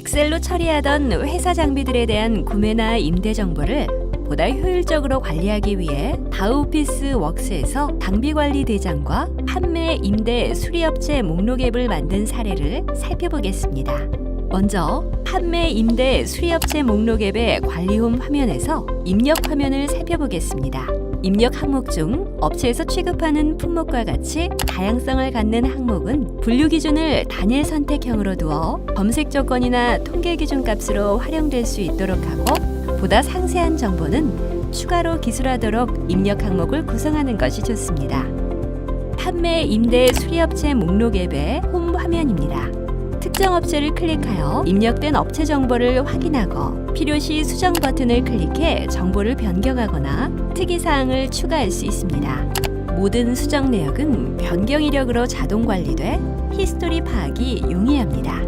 엑셀로 처리하던 회사 장비들에 대한 구매나 임대 정보를 보다 효율적으로 관리하기 위해 다우오피스 웍스에서 장비 관리 대장과 판매, 임대, 수리업체 목록 앱을 만든 사례를 살펴보겠습니다. 먼저 판매, 임대, 수리업체 목록 앱의 관리홈 화면에서 입력 화면을 살펴보겠습니다. 입력 항목 중 업체에서 취급하는 품목과 같이 다양성을 갖는 항목은 분류 기준을 단일 선택형으로 두어 검색 조건이나 통계 기준 값으로 활용될 수 있도록 하고 보다 상세한 정보는 추가로 기술하도록 입력 항목을 구성하는 것이 좋습니다. 판매, 임대, 수리업체 목록 앱의 홈 화면입니다. 특정 업체를 클릭하여 입력된 업체 정보를 확인하고 필요시 수정 버튼을 클릭해 정보를 변경하거나 특이사항을 추가할 수 있습니다. 모든 수정 내역은 변경 이력으로 자동 관리돼 히스토리 파악이 용이합니다.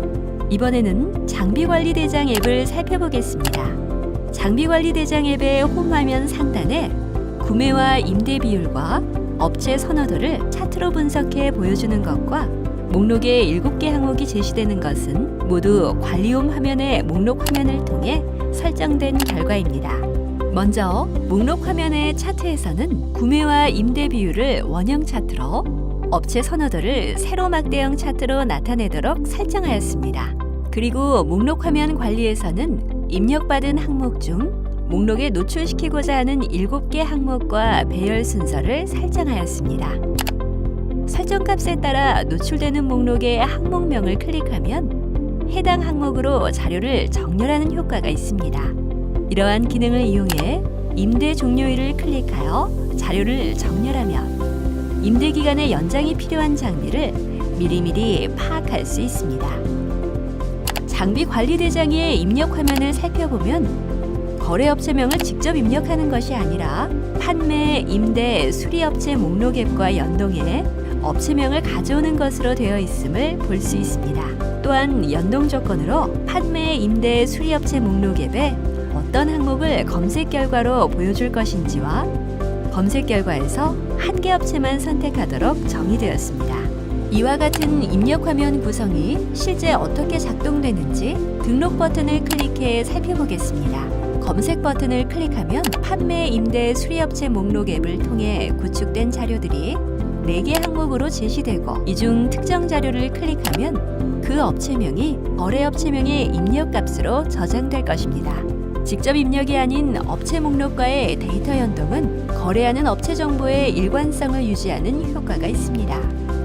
이번에는 장비 관리 대장 앱을 살펴보겠습니다. 장비 관리 대장 앱의 홈 화면 상단에 구매와 임대 비율과 업체 선호도를 차트로 분석해 보여주는 것과 목록에 7개 항목이 제시되는 것은 모두 관리홈 화면의 목록 화면을 통해 설정된 결과입니다. 먼저 목록 화면의 차트에서는 구매와 임대 비율을 원형 차트로 업체 선호도를 세로 막대형 차트로 나타내도록 설정하였습니다. 그리고 목록 화면 관리에서는 입력받은 항목 중 목록에 노출시키고자 하는 7개 항목과 배열 순서를 설정하였습니다. 설정 값에 따라 노출되는 목록의 항목명을 클릭하면 해당 항목으로 자료를 정렬하는 효과가 있습니다. 이러한 기능을 이용해 임대 종료일을 클릭하여 자료를 정렬하면 임대 기간의 연장이 필요한 장비를 미리미리 파악할 수 있습니다. 장비 관리 대장의 입력 화면을 살펴보면 거래업체명을 직접 입력하는 것이 아니라 판매, 임대, 수리업체 목록 앱과 연동해 업체명을 가져오는 것으로 되어 있음을 볼 수 있습니다. 또한 연동 조건으로 판매, 임대, 수리업체 목록 앱에 어떤 항목을 검색 결과로 보여줄 것인지와 검색 결과에서 한 개 업체만 선택하도록 정의되었습니다. 이와 같은 입력 화면 구성이 실제 어떻게 작동되는지 등록 버튼을 클릭해 살펴보겠습니다. 검색 버튼을 클릭하면 판매, 임대, 수리업체 목록 앱을 통해 구축된 자료들이 4개 항목으로 제시되고 이 중 특정 자료를 클릭하면 그 업체명이 거래업체명의 입력값으로 저장될 것입니다. 직접 입력이 아닌 업체 목록과의 데이터 연동은 거래하는 업체 정보의 일관성을 유지하는 효과가 있습니다.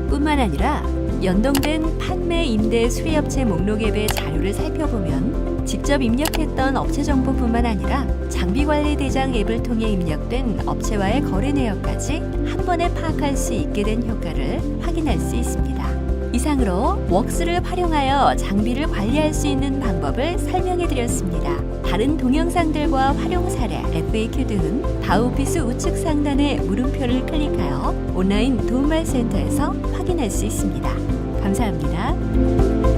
뿐만 아니라 연동된 판매, 임대, 수리업체 목록 앱의 자료를 살펴보면 직접 입력했던 업체 정보뿐만 아니라 장비 관리 대장 앱을 통해 입력된 업체와의 거래 내역까지 한 번에 파악할 수 있게 된 효과를 확인할 수 있습니다. 이상으로 웍스를 활용하여 장비를 관리할 수 있는 방법을 설명해 드렸습니다. 다른 동영상들과 활용 사례, FAQ 등은 다우피스 우측 상단의 물음표를 클릭하여 온라인 도움말 센터에서 확인할 수 있습니다. 감사합니다.